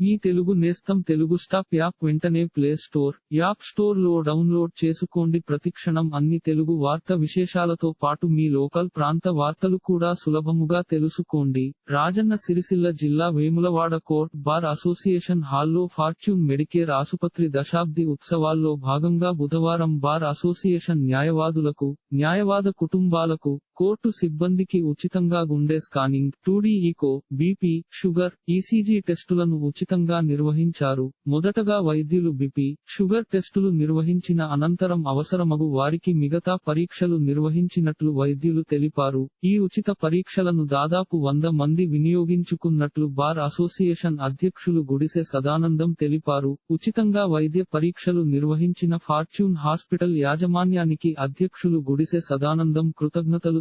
మీ తెలుగు నేస్తం Telugu stop app వెంటనే play store app స్టోర్లో డౌన్లోడ్ చేసుకోండి. ప్రతిక్షణం అన్ని తెలుగు వార్త విశేషాలతో పాటు మీ లోకల్ ప్రాంత వార్తలు కూడా సులభముగా తెలుసుకోండి. రాజన్న సిరిసిల్ల జిల్లా వేములవాడ కోర్ట్ బార్ అసోసియేషన్ హాల్లో ఫార్చ్యూన్ మెడికేర్ ఆసుపత్రి దశాబ్ది ఉత్సవాల్లో భాగంగా బుధవారం బార్ అసోసియేషన్ న్యాయవాదులకు న్యాయవాద కుటుంబాలకు కోర్టు సిబ్బందికి ఉచితంగా గుండె scanning two D echo BP sugar ECG టెస్టులను ఉచితంగా నిర్వహించారు. మొదటగా వైద్యులు బిపి షుగర్ టెస్టులు నిర్వహించిన అనంతరం అవసరమగు వారికి మిగతా పరీక్షలు నిర్వహించినట్లు వైద్యులు తెలిపారు. ఈ ఉచిత పరీక్షలను దాదాపు వంద మంది వినియోగించుకున్నట్లు బార్ అసోసియేషన్ అధ్యక్షులు గుడిసె సదానందం తెలిపారు. ఉచితంగా వైద్య పరీక్షలు నిర్వహించిన ఫార్చ్యూన్ హాస్పిటల్ యాజమాన్యానికి అధ్యక్షులు గుడిసె సదానందం కృతజ్ఞతలు